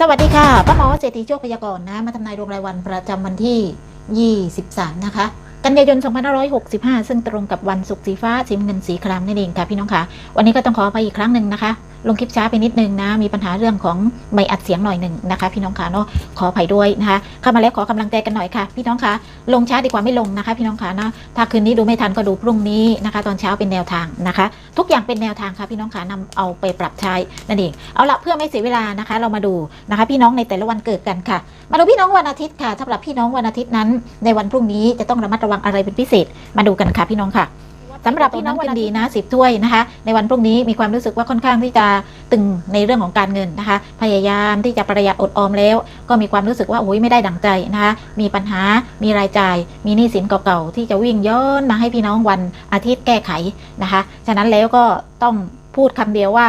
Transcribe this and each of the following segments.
สวัสดีค่ะป้าหมอเศรษฐีโชคพยากรณ์นะ มาทำนายดวงรายวันประจำวันที่ 23 นะคะ กันยายน 2565 ซึ่งตรงกับวันศุกร์สีฟ้าสีเงินสีครามนั่นเองค่ะพี่น้องค่ะ วันนี้ก็ต้องขอไปอีกครั้งหนึ่งนะคะ ลงคลิปช้าไปนิดนึงนะ มีปัญหาเรื่องของไม่อัดเสียงหน่อยหนึ่งนะคะ พี่น้องคะเนาะขออภัยด้วยนะคะเข้ามาแล้วขอกำลังใจกันหน่อยค่ะ พี่น้องคะลงช้าดีกว่าไม่ลงนะคะ พี่น้องค่ะนะถ้าคืนนี้ดูไม่ทันก็ดูพรุ่งนี้นะคะ ตอนเช้าเป็นแนวทางนะคะ ทุกอย่างเป็นแนวทางค่ะพี่น้องคะนำเอาไปปรับใช้นั่นเองเอาละเพื่อไม่เสียเวลานะคะ เรามาดูนะคะ พี่น้องในแต่ละวันเกิดกันค่ะ มาดูพี่น้องวันอาทิตย์ค่ะสำหรับพี่น้องวันอาทิตย์นั้น ในวันพรุ่งนี้จะต้องระมัดระวังอะไรเป็นพิเศษ มาดูกันค่ะพี่น้องค่ะ สำหรับพี่น้องวันดีนะสิบถ้วยนะคะ ในวันพรุ่งนี้มีความรู้สึกว่าค่อนข้างที่จะตึงในเรื่องของการเงินนะคะ พยายามที่จะประหยัดอดออมแล้ว ก็มีความรู้สึกว่าโอ้ยไม่ได้ดังใจนะคะ มีปัญหามีรายจ่าย มีหนี้สินเก่าๆที่จะวิ่งย้อนมาให้พี่น้องวันอาทิตย์แก้ไขนะคะ ฉะนั้นแล้วก็ต้องพูดคำเดียวว่า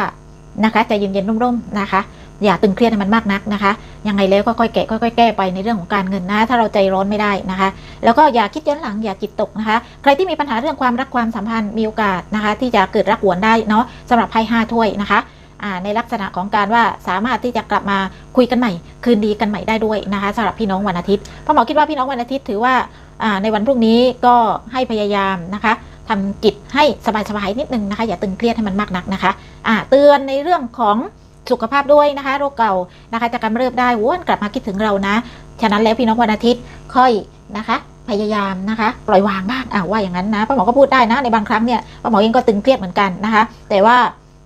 นะคะใจเย็นๆร่มๆนะคะ อย่าตึงเครียดให้มันมากนักนะคะ ยังไงแล้วก็ค่อยแกะค่อยๆแก้ไปในเรื่องของการเงินนะ ถ้าเราใจร้อนไม่ได้นะคะ แล้วก็อย่าคิดย้อนหลังอย่าจิตตกนะคะ ใครที่มีปัญหาเรื่องความรักความสัมพันธ์มีโอกาสนะคะ ที่จะเกิดรักหวนได้เนาะสำหรับไพ่ห้าถ้วยนะคะในลักษณะของการว่าสามารถที่จะกลับมาคุยกันใหม่ คืนดีกันใหม่ได้ด้วยนะคะสำหรับพี่น้องวันอาทิตย์พ่อหมอคิดว่าพี่น้องวันอาทิตย์ถือว่าในวันพรุ่งนี้ก็ให้พยายามนะคะทำจิตให้สบายๆนิดนึงนะคะ อย่าตึงเครียดให้มันมากนักนะคะอ่าเตือนในเรื่องของ สุขภาพด้วยนะคะ โรคเก่านะคะจะกำเริบได้วนกลับมาคิดถึงเรานะ ฉะนั้นแล้วพี่น้องวันอาทิตย์ค่อยนะคะพยายามนะคะ ปล่อยวางบ้างอ่าว่าอย่างนั้นนะป้าหมอก็พูดได้นะในบางครั้งเนี่ยป้าหมอเองก็ตึงเครียดเหมือนกันนะคะ แต่ว่า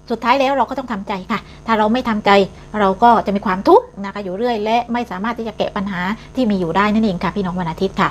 สุดท้ายแล้วเราก็ต้องทำใจค่ะ ถ้าเราไม่ทำใจเราก็จะมีความทุกข์นะคะอยู่เรื่อย และไม่สามารถที่จะแก้ปัญหาที่มีอยู่ได้นั่นเองค่ะพี่น้องวันอาทิตย์ค่ะ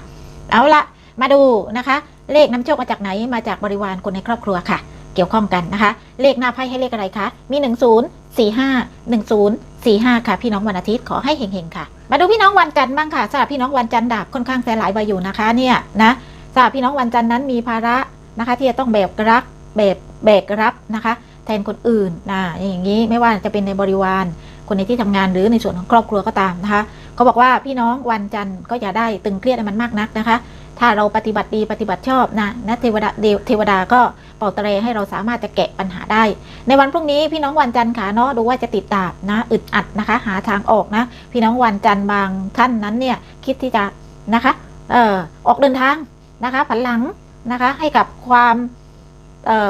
เอาละมาดูนะคะ เลขน้ำโชคมาจากไหนมาจากบริวารคนในครอบครัวค่ะ เกี่ยวข้องกันนะคะ เลขหน้าไพ่ให้เลขอะไรคะมี 1 0 4 5 1 0 4 5 ค่ะ พี่น้องวันอาทิตย์ขอให้เฮงๆค่ะ มาดูพี่น้องวันจันทร์บ้างค่ะสำหรับพี่น้องวันจันทร์ดาบค่อนข้างแสหลายใบอยู่นะคะเนี่ยนะสำหรับพี่น้องวันจันทร์นั้นมีภาระนะคะ ที่จะต้องแบกรับแบกแบกรับนะคะ แทนคนอื่นนะอย่างนี้ไม่ว่าจะเป็นในบริวารคนในที่ทำงานหรือในส่วนของครอบครัวก็ตามนะคะเขาบอกว่าพี่น้องวันจันทร์ก็อย่าได้ตึงเครียดมันมากนักนะคะ ถ้าเราปฏิบัติดีปฏิบัติชอบนะนะเทวดาเทวดาก็ เป่าเตรให้เราสามารถจะแกะปัญหาได้ ในวันพรุ่งนี้พี่น้องวันจันทร์ค่ะเนาะดูว่าจะติดดาบนะอึดอัดนะคะ หาทางออกนะ พี่น้องวันจันทร์บางท่านนั้นเนี่ยคิดที่จะนะคะเอ่อออกเดินทางนะคะผันหลังนะคะให้กับความ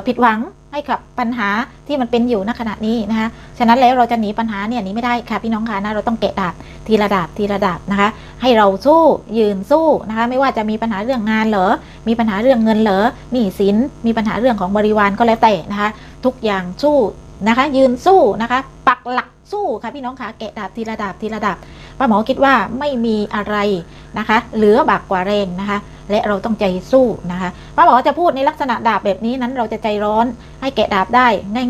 ผิดหวัง ให้กับปัญหาที่มันเป็นอยู่ณขณะนี้นะคะฉะนั้นแล้วเราจะหนีปัญหาเนี่ยหนีไม่ได้ค่ะพี่น้องค่ะนะเราต้องแกะดาบทีละดาบทีละดาบนะคะ ให้เราสู้ยืนสู้นะคะ ไม่ว่าจะมีปัญหาเรื่องงานเหรอมีปัญหาเรื่องเงินเหรอหนี้สินมีปัญหาเรื่องของบริวารก็แล้วแต่นะคะ ทุกอย่างสู้นะคะ ยืนสู้นะคะ ปักหลักสู้ค่ะพี่น้องค่ะแกะดาบทีละดาบทีละดาบ ป้าหมอคิดว่าไม่มีอะไรนะคะ เหลือบากกว่าแรงนะคะ และเราต้องใจสู้นะคะป้าหมอจะพูดในลักษณะดาบแบบนี้นั้นเราจะใจร้อนให้แกะดาบได้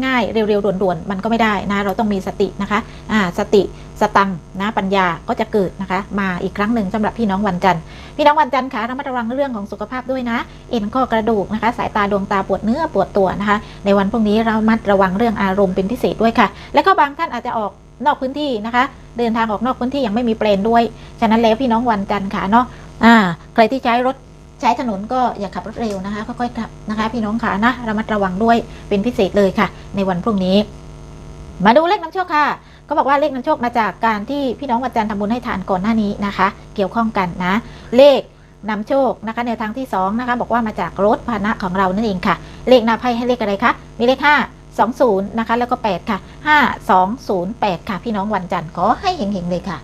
ง่ายๆ เร็วๆด่วนๆ มันก็ไม่ได้นะเราต้องมีสตินะคะอ่าสติสตังนะปัญญาก็จะเกิดนะคะ มาอีกครั้งหนึ่งสำหรับพี่น้องวันจันทร์พี่น้องวันจันทร์คะระมัดระวังเรื่องของสุขภาพด้วยนะ เอ็นข้อกระดูกนะคะ สายตาดวงตาปวดเนื้อปวดตัวนะคะ ในวันพรุ่งนี้เรามัดระวังเรื่องอารมณ์เป็นพิเศษด้วยค่ะ และก็บางท่านอาจจะออกนอกพื้นที่นะคะ เดินทางออกนอกพื้นที่ยังไม่มีเปลนด้วย ฉะนั้นแล้วพี่น้องวันจันทร์ค่ะเนาะอ่าใครที่ใช้รถใช้ถนนก็อย่าขับรถเร็วนะคะค่อยๆขับนะคะ พี่น้องค่ะนะระมัดระวังด้วยเป็นพิเศษเลยค่ะ ในวันพรุ่งนี้ มาดูเลขน้ำโชคค่ะก็บอกว่าเลขน้ำโชคมาจากการที่พี่น้องวันจันทร์ทำบุญให้ทานก่อนหน้านี้นะคะ เกี่ยวข้องกันนะ เลขนำโชคนะคะแนวทางที่2นะคะบอกว่ามาจากรถพาหนะของเรานั่นเองค่ะ เลขหน้าไพ่ให้เลขอะไรคะมีเลข5 20 นะคะ แล้วก็ 8 ค่ะ 5 2 0 8 ค่ะ พี่น้องวันจันทร์ขอให้เห็งๆเลยค่ะ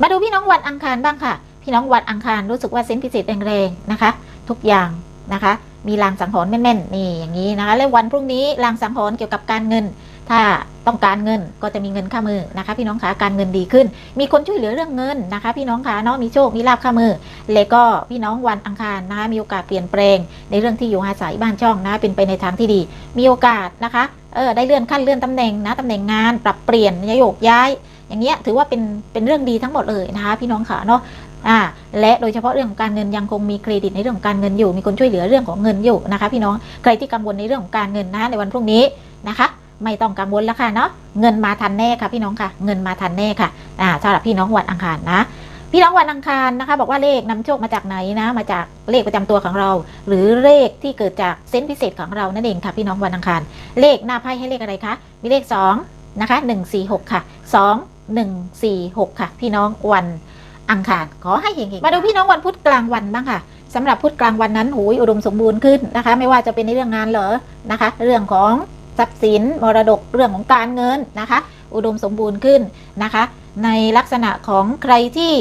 มาดูพี่น้องวันอังคารบ้างค่ะ พี่น้องวันอังคารรู้สึกว่าเซนพิเศษแรงๆนะคะ ทุกอย่างนะคะ มีลางสังหรณ์แม่นๆนี่อย่างนี้นะคะ และวันพรุ่งนี้ลางสังหรณ์เกี่ยวกับการเงิน ถ้าต้องการเงินก็จะมีเงินข้ามือนะคะ พี่น้องคะการเงินดีขึ้น มีคนช่วยเหลือเรื่องเงินนะคะ พี่น้องคะเนาะมีโชคมีลาบข้ามือแล้วก็พี่น้องวันอังคารนะคะมีโอกาสเปลี่ยนแปลง ในเรื่องที่อยู่อาศัยบ้านช่องนะเป็นไปในทางที่ดี มีโอกาสนะคะเออได้เลื่อนขั้นเลื่อนตำแหน่งนะตำแหน่งงาน ปรับเปลี่ยนโยกย้าย อย่างเงี้ยถือว่าเป็นเป็นเรื่องดีทั้งหมดเลยนะคะ พี่น้องค่ะเนาะอ่าและโดยเฉพาะเรื่องของการเงินยังคงมีเครดิตในเรื่องของการเงินอยู่ มีคนช่วยเหลือเรื่องของเงินอยู่นะคะ พี่น้องใครที่กังวลในเรื่องของการเงินนะในวันพรุ่งนี้นะคะ ไม่ต้องกังวลแล้วค่ะเนาะเงินมาทันแน่ค่ะพี่น้องค่ะ เงินมาทันแน่ค่ะอ่าสำหรับพี่น้องวันอังคารนะ พี่น้องวันอังคารนะคะ บอกว่าเลขนำโชคมาจากไหนนะ มาจากเลขประจำตัวของเรา หรือเลขที่เกิดจากเซนส์พิเศษของเรานั่นเองค่ะ พี่น้องวันอังคาร เลขหน้าไพ่ให้เลขอะไรคะมีเลข2นะคะ146 ค่ะ 2 146 ค่ะ พี่น้องวันอังคารขอให้เฮงๆมาดูพี่น้องวันพุธกลางวันบ้างค่ะสำหรับพุธกลางวันนั้นหูยอุดมสมบูรณ์ขึ้นนะคะ ไม่ว่าจะเป็นในเรื่องงานเหรอนะคะ เรื่องของ ทรัพย์สินมรดกเรื่องของการเงินนะคะ อุดมสมบูรณ์ขึ้นนะคะ ในลักษณะของใครที่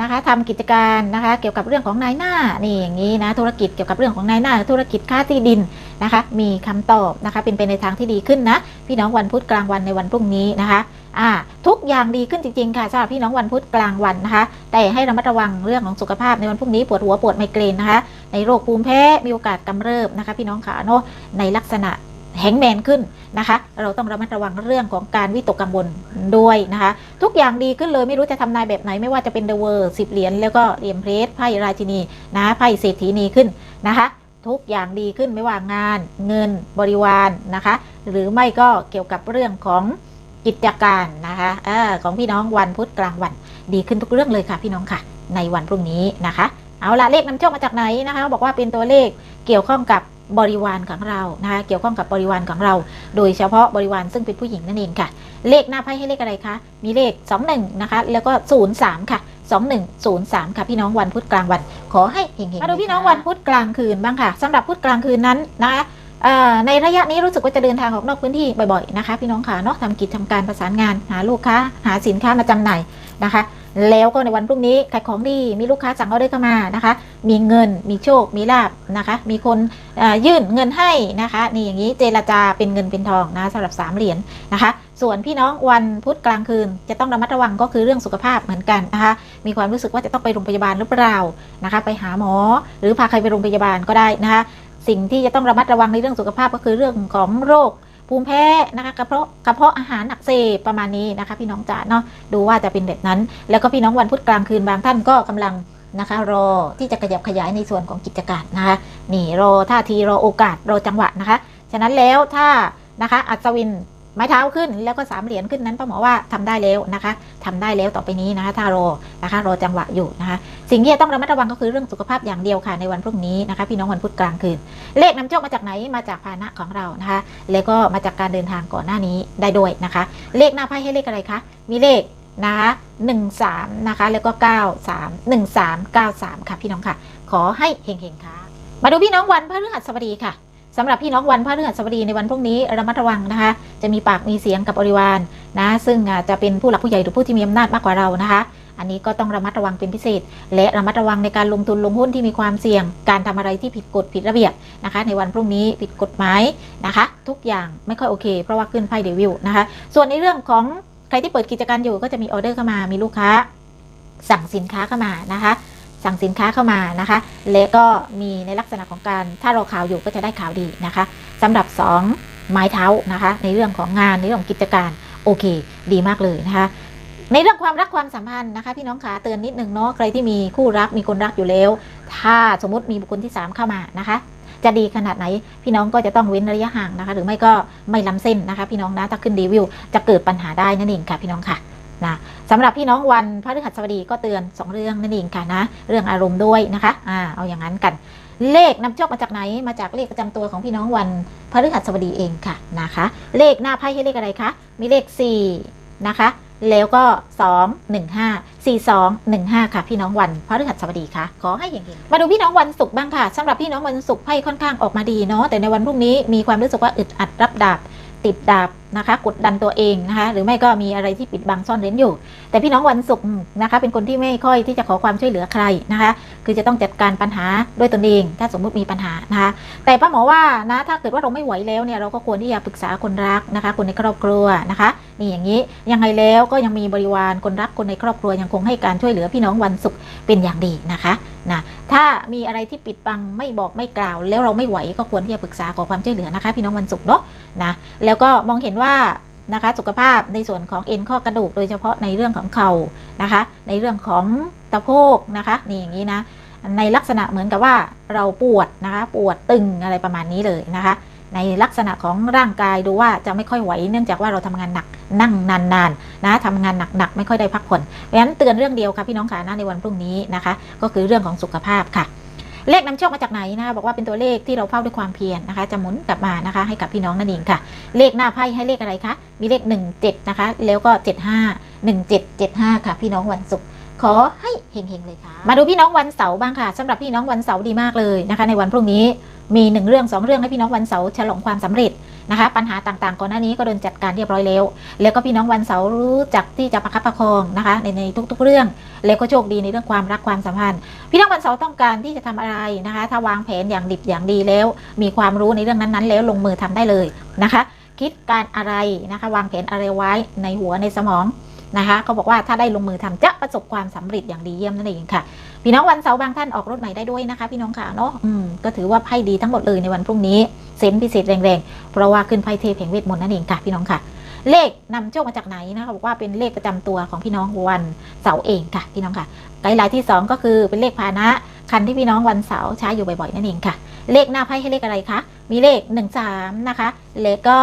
นะคะทำกิจการนะคะ เกี่ยวกับเรื่องของนายหน้านี่อย่างนี้นะธุรกิจเกี่ยวกับเรื่องของนายหน้า ธุรกิจค้าที่ดินนะคะ มีคำตอบนะคะ เป็นไปในทางที่ดีขึ้นนะ พี่น้องวันพุธกลางวันในวันพรุ่งนี้นะคะอ่าทุกอย่างดีขึ้นจริงๆค่ะสำหรับพี่น้องวันพุธกลางวันนะคะ แต่ให้ระมัดระวังเรื่องของสุขภาพในวันพรุ่งนี้ปวดหัวปวดไมเกรนนะคะ ในโรคภูมิแพ้มีโอกาสกำเริบนะคะ พี่น้องขาเนาะในลักษณะ แฮงแมนขึ้นนะคะ เราต้องระมัดระวังเรื่องของการวิตกกังวลด้วยนะคะ ทุกอย่างดีขึ้นเลยไม่รู้จะทำนายแบบไหนไม่ว่าจะเป็นเดอะเวอร์สิบเหรียญแล้วก็เหรียญเพรสไพ่ราชินีนะไพ่เศรษฐีนีขึ้นนะคะทุกอย่างดีขึ้นไม่ว่างานเงินบริวารนะคะ หรือไม่ก็เกี่ยวกับเรื่องของกิจการนะคะอของพี่น้องวันพุธกลางวัน ดีขึ้นทุกเรื่องเลยค่ะพี่น้องค่ะ ในวันพรุ่งนี้นะคะ เอาละเลขนำโชคมาจากไหนนะคะ บอกว่าเป็นตัวเลขเกี่ยวข้องกับ บริวารของเรานะคะเกี่ยวข้องกับบริวารของเรา โดยเฉพาะบริวารซึ่งเป็นผู้หญิงนั่นเองค่ะ เลขหน้าไพ่ให้เลขอะไรคะ มีเลข 21 นะคะ แล้วก็ 03 ค่ะ 2103 ค่ะ พี่น้องวันพุธกลางวัน ขอให้เฮงๆมาดูพี่น้องวันพุธกลางคืนบ้างค่ะสำหรับพุธกลางคืนนั้นนะคะในระยะนี้รู้สึกว่าจะเดินทางออกนอกพื้นที่บ่อยๆนะคะ พี่น้องค่ะเนาะทำกิจทำการประสานงานหาลูกค้าหาสินค้ามาจำหน่ายนะคะ แล้วก็ในวันพรุ่งนี้ขายของดีมีลูกค้าสั่งเออเดอร์เข้ามานะคะ มีเงินมีโชคมีลาบนะคะ มีคนยื่นเงินให้นะคะนี่อย่างนี้เจรจาเป็นเงินเป็นทองนะสำหรับสามเหรียญนะคะ ส่วนพี่น้องวันพุธกลางคืน จะต้องระมัดระวังก็คือเรื่องสุขภาพเหมือนกันนะคะ มีความรู้สึกว่าจะต้องไปโรงพยาบาลหรือเปล่านะคะ ไปหาหมอ หรือพาใครไปโรงพยาบาลก็ได้นะคะ สิ่งที่จะต้องระมัดระวังในเรื่องสุขภาพก็คือเรื่องของโรค ภูมิแพ้นะคะกระเพาะกระเพาะอาหารอักเสบประมาณนี้นะคะ พี่น้องจ๋าเนาะดูว่าจะเป็นแบบนั้น แล้วก็พี่น้องวันพุธกลางคืนบางท่านก็กำลังนะคะรอที่จะขยับขยายในส่วนของกิจการนะคะนี่รอท่าทีรอโอกาสรอจังหวะนะคะ ฉะนั้นแล้วถ้านะคะอัศวิน ไม้เท้าขึ้นแล้วก็สามเหรียญขึ้นนั้นป้าหมอว่าทำได้แล้วนะคะทำได้แล้วต่อไปนี้นะคะ ถ้ารอนะคะรอจังหวะอยู่นะคะ สิ่งที่จะต้องระมัดระวังก็คือเรื่องสุขภาพอย่างเดียวค่ะในวันพรุ่งนี้นะคะ พี่น้องวันพุธกลางคืน เลขนำโชคมาจากไหนมาจากพาหนะของเรานะคะ แล้วก็มาจากการเดินทางก่อนหน้านี้ได้ด้วยนะคะ เลขหน้าไพ่ให้เลขอะไรคะมีเลขนะคะหนึ่งสามนะคะ แล้วก็เก้าสามหนึ่งสามเก้าสามค่ะพี่น้องค่ะ ขอให้เฮงๆค่ะ มาดูพี่น้องวันพฤหัสบดีค่ะ สำหรับพี่น้องวันพระฤหัสบดีในวันพรุ่งนี้ระมัดระวังนะคะ จะมีปากมีเสียงกับบริวารนะซึ่งจจะเป็นผู้หลักผู้ใหญ่หรือผู้ที่มีอำนาจมากกว่าเรานะคะ อันนี้ก็ต้องระมัดระวังเป็นพิเศษ และระมัดระวังในการลงทุนลงหุ้นที่มีความเสี่ยง การทำอะไรที่ผิดกฎผิดระเบียบนะคะ ในวันพรุ่งนี้ผิดกฎหมายนะคะ ทุกอย่างไม่ค่อยโอเค เพราะว่าขึ้นไพ่เดวิลนะคะ ส่วนในเรื่องของใครที่เปิดกิจการอยู่ก็จะมีออเดอร์เข้ามามีลูกค้า สั่งสินค้าเข้ามานะคะ สั่งสินค้าเข้ามานะคะ และก็มีในลักษณะของการถ้ารอข่าวอยู่ก็จะได้ข่าวดีนะคะสำหรับ 2 ไม้เท้านะคะ ในเรื่องของงานในเรื่องของกิจการโอเค ดีมากเลยนะคะ ในเรื่องความรักความสัมพันธ์นะคะ พี่น้องขาเตือนนิดนึงเนาะใครที่มีคู่รักมีคนรักอยู่แล้ว ถ้าสมมติมีบุคคลที่ 3 เข้ามานะคะจะดีขนาดไหนพี่น้องก็จะต้องเว้นระยะห่างนะคะ หรือไม่ก็ไม่ล้ำเส้นนะคะ พี่น้องนะถ้าขึ้นรีวิวจะเกิดปัญหาได้นั่นเองค่ะพี่น้องค่ะ นะสำหรับพี่น้องวันพฤหัสบดีก็เตือน 2 เรื่องนั่นเองค่ะนะ เรื่องอารมณ์ด้วยนะคะอ่าเอาอย่างนั้นกัน เลขนำโชคมาจากไหนมาจากเลขประจำตัวของพี่น้องวันพฤหัสบดีเองค่ะนะคะ เลขหน้าไพ่ให้เลขอะไรคะมีเลข 4 นะคะ แล้วก็ 2 1 5 4 2 1 5 ค่ะ พี่น้องวันพฤหัสบดีค่ะ ขอให้เฮงๆมาดูพี่น้องวันศุกร์บ้างค่ะสำหรับพี่น้องวันศุกร์ไพ่ค่อนข้างออกมาดีเนาะแต่ในวันพรุ่งนี้มีความรู้สึกว่าอึดอัดรับดาบติดดาบนะคะ กดดันตัวเองนะคะ หรือไม่ก็มีอะไรที่ปิดบังซ่อนเร้นอยู่ แต่พี่น้องวันศุกร์นะคะ เป็นคนที่ไม่ค่อยที่จะขอความช่วยเหลือใครนะคะ คือจะต้องจัดการปัญหาด้วยตนเอง ถ้าสมมุติมีปัญหานะคะ แต่ป้าหมอว่านะถ้าเกิดว่าเราไม่ไหวแล้วเนี่ยเราก็ควรที่จะปรึกษาคนรักนะคะ คนในครอบครัวนะคะนี่อย่างนี้ยังไงแล้วก็ยังมีบริวารคนรักคนในครอบครัวยังคงให้การช่วยเหลือพี่น้องวันศุกร์เป็นอย่างดีนะคะนะถ้ามีอะไรที่ปิดบังไม่บอกไม่กล่าว แล้วเราไม่ไหวก็ควรที่จะปรึกษาขอความช่วยเหลือนะคะ พี่น้องวันศุกร์เนาะนะแล้วก็มองเห็นว่านะคะสุขภาพในส่วนของเอ็นข้อกระดูกโดยเฉพาะในเรื่องของเข่านะคะ ในเรื่องของตะโพกนะคะนี่อย่างนี้นะในลักษณะเหมือนกับว่าเราปวดนะคะปวดตึงอะไรประมาณนี้เลยนะคะ ในลักษณะของร่างกายดูว่าจะไม่ค่อยไหวเนื่องจากว่าเราทำงานหนักนั่งนานๆนะทำงานหนักๆไม่ค่อยได้พักผ่อนเพราะฉะนั้นเตือนเรื่องเดียวค่ะพี่น้องค่ะนะในวันพรุ่งนี้นะคะ ก็คือเรื่องของสุขภาพค่ะ เลขนำโชคมาจากไหนนะคะบอกว่าเป็นตัวเลขที่เราเฝ้าด้วยความเพียรนะคะ จะหมุนกลับมานะคะ ให้กับพี่น้องนั่นเองค่ะ เลขหน้าไพ่ให้เลขอะไรคะมีเลข 1 7 นะคะ แล้วก็ 75 1775 ค่ะ พี่น้องวันศุกร์ ขอให้เฮงๆเลยค่ะ มาดูพี่น้องวันเสาร์บ้างค่ะสำหรับพี่น้องวันเสาร์ดีมากเลยนะคะ ในวันพรุ่งนี้มีหนึ่งเรื่องสองเรื่องให้พี่น้องวันเสาร์ฉลองความสำเร็จนะคะ ปัญหาต่างๆก่อนหน้านี้ก็โดนจัดการเรียบร้อยแล้ว แล้วก็พี่น้องวันเสาร์รู้จักที่จะประคับประคองนะคะ ในในทุก ๆ เรื่อง แล้วก็โชคดีในเรื่องความรักความสัมพันธ์ พี่น้องวันเสาร์ต้องการที่จะทำอะไรนะคะ ถ้าวางแผนอย่างดิบอย่างดีแล้ว มีความรู้ในเรื่องนั้นๆ แล้วลงมือทำได้เลยนะคะ คิดการอะไรนะคะ วางแผนอะไรไว้ในหัวในสมอง นะคะเขาบอกว่าถ้าได้ลงมือทำจะประสบความสำเร็จอย่างดีเยี่ยมนั่นเองค่ะ พี่น้องวันเสาร์บางท่านออกรถใหม่ได้ด้วยนะคะ พี่น้องค่ะเนาะก็ถือว่าไพ่ดีทั้งหมดเลยในวันพรุ่งนี้เซนพิเศษแรงๆ เพราะว่าขึ้นไพ่เทพแห่งเวทมนต์นั่นเองค่ะพี่น้องค่ะ เลขนำโชคมาจากไหนนะคะบอกว่าเป็นเลขประจำตัวของพี่น้องวันเสาร์เองค่ะพี่น้องค่ะไกด์ไลน์ที่ 2 ก็คือเป็นเลขพานะคันที่พี่น้องวันเสาร์ใช้อยู่บ่อยๆนั่นเองค่ะ เลขหน้าไพ่ให้เลขอะไรคะมีเลข 1 3 นะคะแล้วก็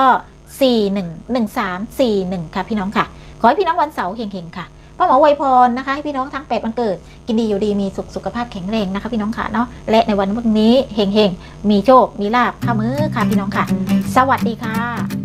4 1 1 3 4 1 ค่ะพี่น้องค่ะ ขอให้พี่น้องวันเสาร์เฮงๆค่ะป้าหมอไวยพรนะคะ ให้พี่น้องทั้งแปดวันเกิด กินดีอยู่ดีมีสุขสุขภาพแข็งแรงนะคะ พี่น้องค่ะเนาะและในวันพรุ่งนี้เฮงๆมีโชค มีลาบข้ามือค่ะพี่น้องค่ะ สวัสดีค่ะ